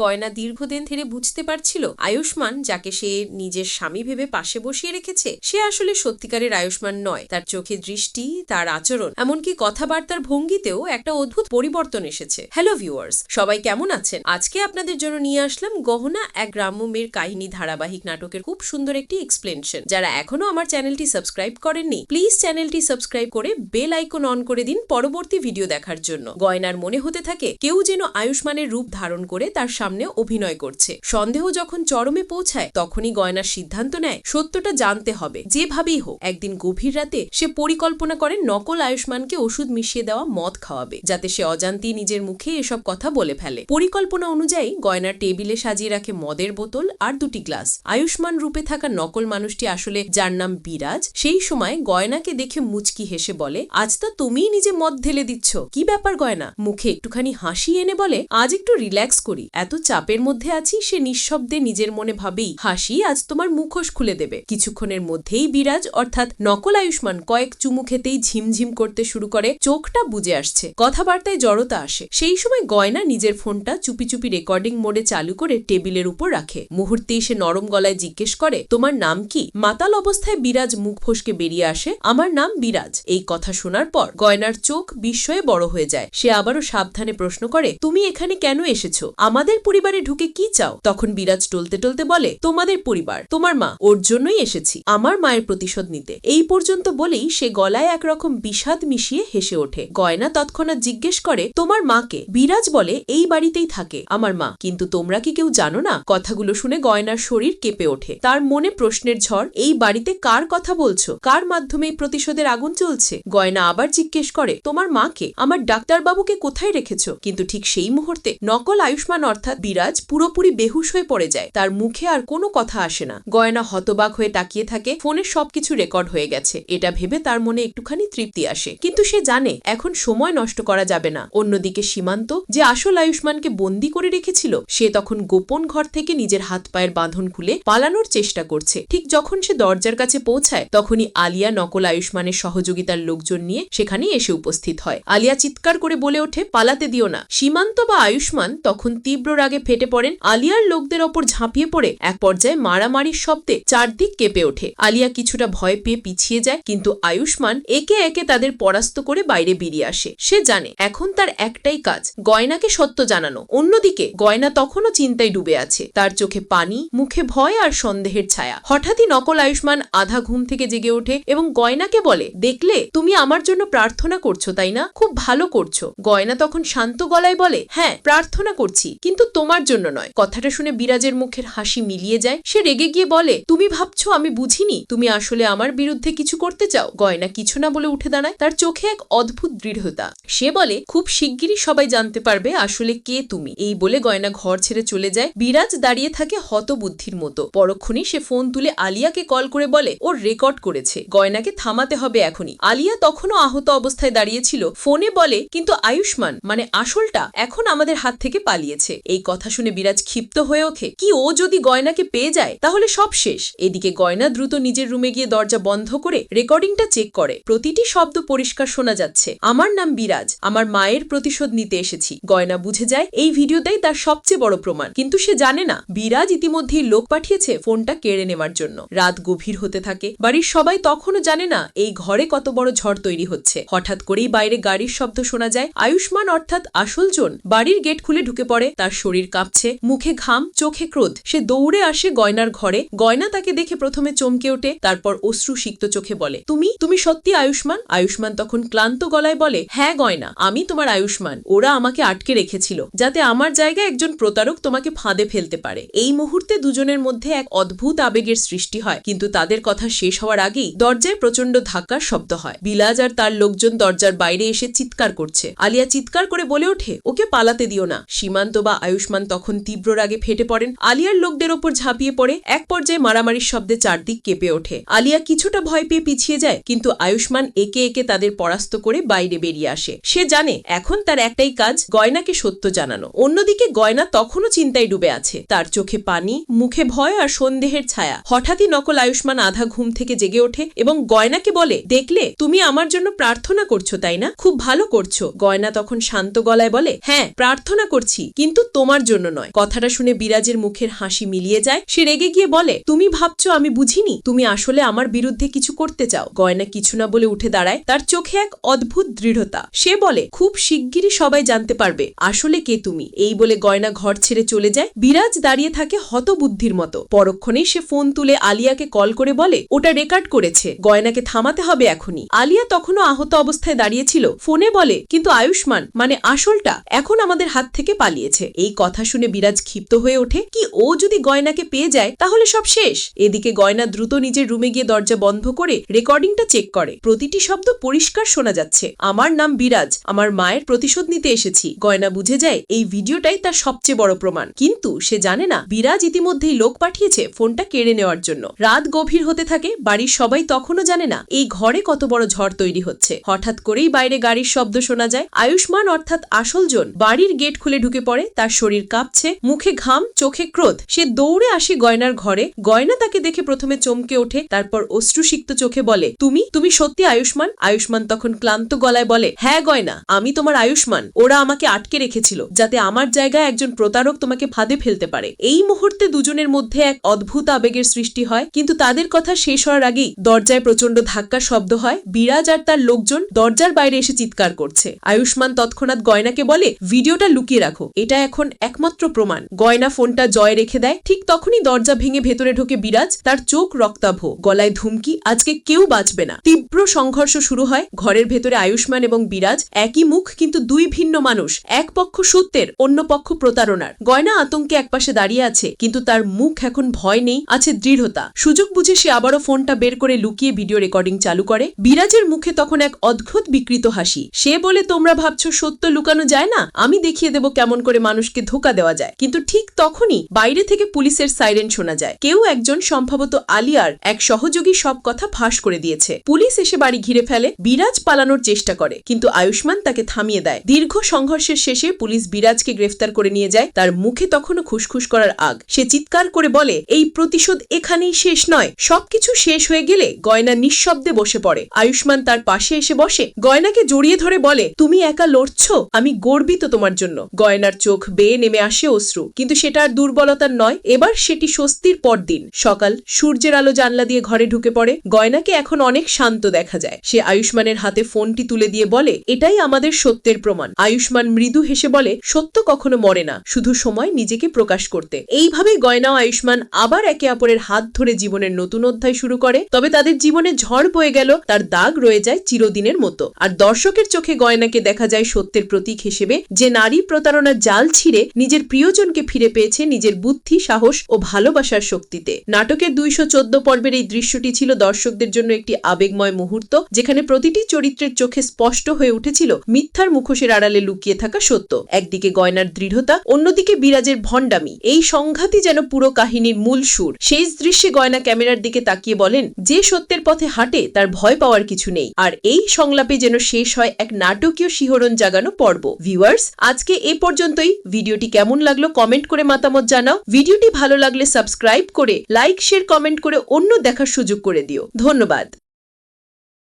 গয়না দীর্ঘদিন ধরে বুঝতে পারছিল আয়ুষ্মান, যাকে সে নিজের স্বামী ভেবে পাশে বসিয়ে রেখেছে, সে আসলে সত্যিকারের আয়ুষ্মান নয়। তার চোখে দৃষ্টি, তার আচরণ, এমনকি কথাবার্তার ভঙ্গিতেও একটা অদ্ভুত পরিবর্তন এসেছে। হ্যালো ভিউয়ার্স, সবাই কেমন আছেন? আজকে আপনাদের জন্য নিয়ে আসলাম গহনা এক গ্রাম্য মেয়ের কাহিনী ধারাবাহিক নাটকের খুব সুন্দর একটি এক্সপ্লেনেশন যারা এখনও আমার চ্যানেলটি সাবস্ক্রাইব করেননি প্লিজ চ্যানেলটি সাবস্ক্রাইব করে বেল আইকন অন করে দিন পরবর্তী ভিডিও দেখার জন্য। গয়নার মনে হতে থাকে, কেউ যেন আয়ুষ্মানের রূপ ধারণ করে তার সামনে অভিনয় করছে। সন্দেহ যখন চরমে পৌঁছায়, তখনই গয়নার সিদ্ধান্ত নেয়, সত্যটা জানতে হবে, যেভাবেই হোক। একদিন গভীর রাতে সে পরিকল্পনা করে নকল আয়ুষ্মানকে ওষুধ মিশিয়ে দেওয়া মদ খাওয়াবে, যাতে সে অজান্তেই নিজের মুখে এসব কথা বলে ফেলে। পরিকল্পনা অনুযায়ী, গয়নার টেবিলে সাজিয়ে রাখে মদের বোতল আর দুটি গ্লাস। আয়ুষ্মান রূপে থাকা নকল মানুষটি আসলে যার নাম বিরাজ, সেই সময় গয়নাকে দেখে মুচকি হেসে বলে, আজ তো তুমিই নিজে মদ ঢেলে দিচ্ছ। কি ব্যাপার গয়না? মুখে একটুখানি হাসি এনে বলে, আজ একটু রিল্যাক্স করি। এত চাপের মধ্যে আছি, সে নিঃশব্দে নিজের মনে ভাবেই, হাসি আজ তোমার মুখোশ খুলে দেবে। কিছুক্ষণের মধ্যেই বিরাজ, অর্থাৎ নকল আয়ুষ্মান কয়েক চুমু খেতেই ঝিমঝিম করতে শুরু করে, চোখটা বুঝে আসছে, কথাবার্তায় জড়তা আসে। সেই সময় গয়না নিজের ফোনটা চুপি চুপি রেকর্ডিং মোডে চালু করে টেবিলের উপর রাখে। মুহূর্তেই সে নরম গলায় জিজ্ঞেস করে, তোমার নাম কি? মাতাল অবস্থায় বিরাজ মুখ ফসকে বেরিয়ে আসে, আমার নাম বিরাজ। এই কথা শোনার পর গয়নার চোখ বিস্ময়ে বড় হয়ে যায়। সে আবারও সাবধানে প্রশ্ন করে, তুমি এখানে কেন এসেছ? আমাদের পরিবারে ঢুকে কি চাও? তখন বিরাজ টলতে টলতে বলে, তোমাদের পরিবার, তোমার মা, ওর জন্যই এসেছি। আমার মায়ের প্রতিশোধ নিতে। এই পর্যন্ত বলেই সে গলায় একরকম বিষাদ মিশিয়ে হেসে ওঠে। গয়না তৎক্ষণাৎ জিজ্ঞেস করে, তোমার মাকে বিরাজ বলে, এই বাড়িতেই থাকে আমার মা। কিন্তু তোমরা কি কেউ জানো না? কথাগুলো শুনে গয়নার শরীর কেঁপে ওঠে। তার মনে প্রশ্নের ঝড়, এই বাড়িতে কার কথা বলছো? কার মাধ্যমে এই প্রতিশোধের আগুন চলছে? গয়না আবার জিজ্ঞেস করে, তোমার মাকে আমার ডাক্তারবাবুকে কোথায় রেখেছো? কিন্তু ঠিক সেই মুহূর্তে নকল আয়ুষ্মান অর্থাৎ বিরাজ পুরোপুরি বেহুশ হয়ে পড়ে যায়। তার মুখে আর কোনো কথা আসে না। গয়না হতবাক হয়ে তাকিয়ে থাকে, ফোনে সবকিছু রেকর্ড হয়ে গেছে। এটা ভেবে তার মনে একটুখানি তৃপ্তি আসে। কিন্তু সে জানে, এখন সময় নষ্ট করা যাবে না। অন্যদিকে সীমান্ত, যে আসল আয়ুষ্মানকে বন্দি করে রেখেছিল, সে তখন গোপন ঘর থেকে নিজের হাত পায়ের বাঁধন খুলে পালানোর চেষ্টা করছে। ঠিক যখন সে দরজার কাছে পৌঁছায়, তখনই আলিয়া নকল আয়ুষ্মানের সহযোগিতার লোকজন নিয়ে সেখানেই এসে উপস্থিত হয়। আলিয়া চিৎকার করে বলে ওঠে, পালাতে দিও না। সীমান্ত বা আয়ুষ্মান তখন তীব্র রাগে ফেটে পড়েন, আলিয়ার লোকদের ওপর ঝাঁপিয়ে পড়ে এক পর্যায়ে মারামারির শব্দে চারদিক কেঁপে ওঠে। আলিয়া কিছুটা ভয় পেয়ে পিছিয়ে যায়, কিন্তু আয়ুষ্মান একে একে তাদের পরাস্ত করে বাইরে বেরিয়ে আসে। সে জানে, এখন তার একটাই কাজ, গয়নাকে সত্য জানানো। অন্যদিকে, গয়না তখনও চিন্তায় ডুবে আছে। তার চোখে পানি, মুখে ভয় আর সন্দেহের ছায়া। হঠাৎই নকল আয়ুষ্মান আধা ঘুম থেকে জেগে ওঠে এবং গয়নাকে বলে, দেখলে, তুমি আমার জন্য প্রার্থনা করছ, তাই না? খুব ভালো করছ। গয়না তখন শান্ত গলায় বলে হ্যাঁ প্রার্থনা করছি, কিন্তু তোমার জন্য নয়। কথাটা শুনে বিরাজের মুখের হাসি মিলিয়ে যায়। সে রেগে গিয়ে বলে, তুমি ভাবছ আমি বুঝিনি? তুমি আসলে আমার বিরুদ্ধে কিছু করতে চাও? গয়না কিছু না বলে উঠে দাঁড়ায় তার চোখে এক অদ্ভুত দৃঢ়তা। সে বলে, খুব শিগগিরই সবাই জানতে পারবে আসলে কে তুমি। এই বলে গয়না ঘর ছেড়ে চলে যায়। বিরাজ দাঁড়িয়ে থাকে হতবুদ্ধির মতো। পরক্ষণই সে ফোন তুলে আলিয়াকে কল করে বলে, ওর রেকর্ড করেছে। গয়নাকে থামাতে হবে এখনই। আলিয়া তখনও আহত অবস্থায় দাঁড়িয়েছিল। ফোনে বলে, কিন্তু আয়ুষ্মান মানে আসলটা এখন আমাদের হাত থেকে পালিয়েছে। এই কথা শুনে বিরাজ ক্ষিপ্ত হয়ে ওঠে। কি ও যদি গয়নাকে পেয়ে যায়, তাহলে সব শেষ। এদিকে গয়না দ্রুত নিজের রুমে গিয়ে দরজা বন্ধ করে রেকর্ডিংটা চেক করে। প্রতিটি শব্দ পরিষ্কার শোনা যাচ্ছে। আমার নাম বিরাজ। আমার মায়ের প্রতিশোধ নিতে এসেছি। গয়না বুঝে যায়, এই ভিডিওটাই তার সবচেয়ে বড় প্রমাণ। কিন্তু সে জানে না, বিরাজ ইতিমধ্যেই লোক পাঠিয়েছে ফোনটা কেড়ে নেওয়ার জন্য। রাত গভীর হতে থাকে। বাড়ির সবাই তখনও জানে না, এই ঘরে কত বড় ঝড় তৈরি হচ্ছে। হঠাৎ করেই বাইরে গাড়ির শব্দ শোনা যায়। আয়ুষ্মান অর্থাৎ আসল জন বাড়ির গেট খুলে ঢুকে পড়ে। তার শরীর কাঁপছে, মুখে ঘাম, চোখে ক্রোধ। সে দৌড়ে আসে গয়নার ঘরে। গয়না তাকে দেখে প্রথমে চমকে ওঠে, তারপর অশ্রু সিক্ত চোখে বলে, তুমি? তুমি সত্যি আয়ুষ্মান? আয়ুষ্মান তখন ক্লান্ত গলায় বলে হ্যাঁ গয়না, আমি তোমার আয়ুষ্মান। ওরা আমাকে আটকে রেখেছিল, যাতে আমার জায়গায় একজন প্রতারক তোমাকে ফাঁদে ফেলতে পারে। এই মুহূর্তে দুজনের মধ্যে এক অদ্ভুত আবেগের সৃষ্টি হয়, কিন্তু তাদের কথা শেষ হওয়ার আগেই দরজায় প্রচণ্ড ধাক্কার শব্দ হয়। বিলাজ আর তার লোকজন দরজার বাইরে এসে চিৎকার করছে। আলিয়া চিৎকার করে বলে ওঠে, ওকে পালাতে দিও না। সীমান্ত বা আয়ুষ্মান তখন তীব্র রাগে ফেটে পড়েন। আলিয়ার লোকদের ওপর ঝাঁপিয়ে পড়ে। এক পর্যায়ে মারামারির শব্দে চারদিক কেঁপে ওঠে। আলিয়া কিছুটা ভয় পেয়ে পিছিয়ে যায়, কিন্তু আয়ুষ্মান একে একে তাদের পরাস্ত করে বাইরে বেরিয়ে আসে। সে জানে, এখন তার একটাই কাজ, গয়নাকে সত্য জানানো। অন্যদিকে গয়না তখনও চিন্তায় ডুবে আছে। তার চোখে পানি, মুখে ভয় আর সন্দেহের ছায়া। হঠাৎই নকল আয়ুষ্মান আধা ঘুম থেকে জেগে ওঠে এবং গয়নাকে বলে, দেখলে, তুমি আমার জন্য প্রার্থনা করছ, তাই না? খুব ভালো করছ। গয়না তখন শান্ত গলায় বলে হ্যাঁ প্রার্থনা করছি, কিন্তু তোমার তোমার জন্য নয়। কথাটা শুনে বিরাজের মুখের হাসি মিলিয়ে যায়। সে রেগে গিয়ে বলে, তুমি ভাবছ আমি বুঝিনি? তুমি আসলে আমার বিরুদ্ধে কিছু করতে চাও? গয়না কিছু না বলে উঠে দাঁড়ায় তার চোখে এক অদ্ভুত দৃঢ়তা। সে বলে, খুব শিগগিরই সবাই জানতে পারবে, আসলে কে তুমি? এই বলে গয়না ঘর ছেড়ে চলে যায়। বিরাজ দাঁড়িয়ে থাকে হতবুদ্ধির মতো। পরক্ষণেই সে ফোন তুলে আলিয়াকে কল করে বলে, ওটা রেকর্ড করেছে, গয়নাকে থামাতে হবে এখনই। আলিয়া তখনও আহত অবস্থায় দাঁড়িয়েছিল ফোনে বলে, কিন্তু আয়ুষ্মান মানে আসলটা এখন আমাদের হাত থেকে পালিয়েছে। এই কথা শুনে বিরাজ ক্ষিপ্ত হয়ে ওঠে, কি ও যদি গয়নাকে পেয়ে যায়, তাহলে সব শেষ? এদিকে গয়না দ্রুত নিজের রুমে গিয়ে দরজা বন্ধ করে রেকর্ডিংটা চেক করে। প্রতিটি শব্দ পরিষ্কার শোনা যাচ্ছে। আমার নাম বিরাজ, আমার মায়ের প্রতিশোধ নিতে এসেছি। গয়না বুঝে যায়, এই ভিডিওটাই তার সবচেয়ে বড় প্রমাণ। কিন্তু সে জানে না, বিরাজ ইতিমধ্যেই লোক পাঠিয়েছে ফোনটা কেড়ে নেওয়ার জন্য। রাত গভীর হতে থাকে, বাড়ির সবাই তখনও জানে না, এই ঘরে কত বড় ঝড় তৈরি হচ্ছে। হঠাৎ করেই বাইরে গাড়ির শব্দ শোনা যায়। আয়ুষ্মান অর্থাৎ আসল জন বাড়ির গেট খুলে ঢুকে পড়ে, তার শরীর কাঁপছে, মুখে ঘাম, চোখে ক্রোধ। সে দৌড়ে আসে গয়নার ঘরে। গয়না তাকে দেখে প্রথমে চমকে ওঠে, তারপর অশ্রুসিক্ত চোখে বলে, তুমি? তুমি সত্যি আয়ুষ্মান? আয়ুষ্মান তখন ক্লান্ত গলায় বলে হ্যাঁ গয়না, আমি তোমার আয়ুষ্মান। ওরা আমাকে আটকে রেখেছিল, যাতে আমার জায়গায় একজন প্রতারক তোমাকে ফাঁদে ফেলতে পারে। এই মুহূর্তে দুজনের মধ্যে এক অদ্ভুত আবেগের সৃষ্টি হয়, কিন্তু তাদের কথা শেষ হওয়ার আগেই দরজায় প্রচণ্ড ধাক্কার শব্দ হয়, বিরাজ আর তার লোকজন দরজার বাইরে এসে চিৎকার করছে। আয়ুষ্মান তৎক্ষণাৎ গয়নাকে বলে, ভিডিওটা লুকিয়ে রাখো, এটা এখন একমাত্র প্রমাণ। গয়না ফোনটা জয় রেখে দেয়, ঠিক তখনই দরজা ভেঙে ভেতরে ঢোকে বিরাজ, তার চোখ রক্তাভ। গলায় ধুমকি, আজকে কেউ বাঁচবে না। তীব্র সংঘর্ষ শুরু হয়, ঘরের ভেতরে আয়ুষ্মান এবং বিরাজ, একই মুখ কিন্তু দুই ভিন্ন মানুষ, এক পক্ষ সত্যের, অন্য পক্ষ প্রতারণার। গয়না আতঙ্কে একপাশে দাঁড়িয়ে আছে, কিন্তু তার মুখ এখন ভয় নেই, আছে দৃঢ়তা। সুযোগ বুঝে সে আবারও ফোনটা বের করে লুকিয়ে ভিডিও রেকর্ডিং চালু করে। বিরাজের মুখে তখন এক অদ্ভুত বিকৃত হাসি। সে বলে, তোমরা ভাবছ সত্য লুকানো যায় না? আমি দেখিয়ে দেব কেমন করে মানুষকে ধোকা দেওয়া যায়। কিন্তু ঠিক তখনই বাইরে থেকে পুলিশের সাইরেন শোনা যায়। কেউ একজন সম্ভবত আলিয়ার এক সহযোগী সব কথা ফাঁস করে দিয়েছে। পুলিশ এসে বাড়ি ঘিরে ফেলে, বিরাজ পালানোর চেষ্টা করে। কিন্তু আয়ুষ্মান তাকে থামিয়ে দেয়। দীর্ঘ সংঘর্ষের শেষে পুলিশ বিরাজকে গ্রেফতার করে নিয়ে যায়। তার মুখে তখনও খুসখুস করার আগ। সে চিৎকার করে বলে, এই প্রতিশোধ এখানেই শেষ নয়। সবকিছু শেষ হয়ে গেলে গয়না নিঃশব্দে বসে পড়ে। আয়ুষ্মান তার পাশে এসে বসে, গয়নাকে জড়িয়ে ধরে বলে, তুমি একা লড়ছ? আমি গর্বিত তোমার জন্য। গয়নার চোখ বেয়ে নেমে আসে অশ্রু। কিন্তু সেটা আর দুর্বলতার নয়। এবার সেটি স্বস্তির পরদিন। সকাল, সূর্যের আলো জানলা দিয়ে ঘরে ঢুকে পড়ে। গয়নাকে এখন অনেক শান্ত দেখা যায়। সে আয়ুষ্মানের হাতে ফোনটি তুলে দিয়ে বলে, এটাই আমাদের সত্যের প্রমাণ। আয়ুষ্মান মৃদু হেসে বলে, সত্য কখনো মরে না। শুধু সময় নিজেকে প্রকাশ করতে। এইভাবে গয়না আয়ুষ্মান আবার একে অপরের হাত ধরে জীবনের নতুন অধ্যায় শুরু করে। তবে তাদের জীবনে ঝড় বয়ে গেল, তার দাগ রয়ে যায় চিরদিনের মতো। আর দর্শকের চোখে গয়নাকে দেখা যায় সত্যের প্রতীক হিসেবে, যে নারী প্রতারণার জাল ছিঁড়ে নিজের প্রিয়জনকে ফিরে পেয়েছে নিজের বুদ্ধি, সাহস ও ভালোবাসার শক্তিতে। নাটকের দুইশো চোদ্দ পর্বের এই দৃশ্যটি ছিল দর্শকদের জন্য একটি আবেগময় মুহূর্ত, যেখানে প্রতিটি চরিত্রের চোখে স্পষ্ট হয়ে উঠেছিল মিথ্যার মুখোশের আড়ালে লুকিয়ে থাকা সত্য। একদিকে গয়নার দৃঢ়তা, অন্যদিকে বিরাজের ভণ্ডামি। এই সংঘাতই যেন পুরো কাহিনীর মূল সুর। শেষ দৃশ্যে গয়না ক্যামেরার দিকে তাকিয়ে বলেন, যে সত্যের পথে হাঁটে, তার ভয় পাওয়ার কিছু নেই। আর এই সংলাপে যেন শেষ হয় এক নাটকীয় শিহরণ জাগানো পর্ব। ভিউয়ার্স, আজকে এ পর্যন্তই। ভিডিওটি কেমন লাগল কমেন্ট করে মতামত জানাও। ভিডিওটি ভালো লাগলে সাবস্ক্রাইব করে লাইক শেয়ার কমেন্ট করে অন্য দেখার সুযোগ করে দিও। ধন্যবাদ।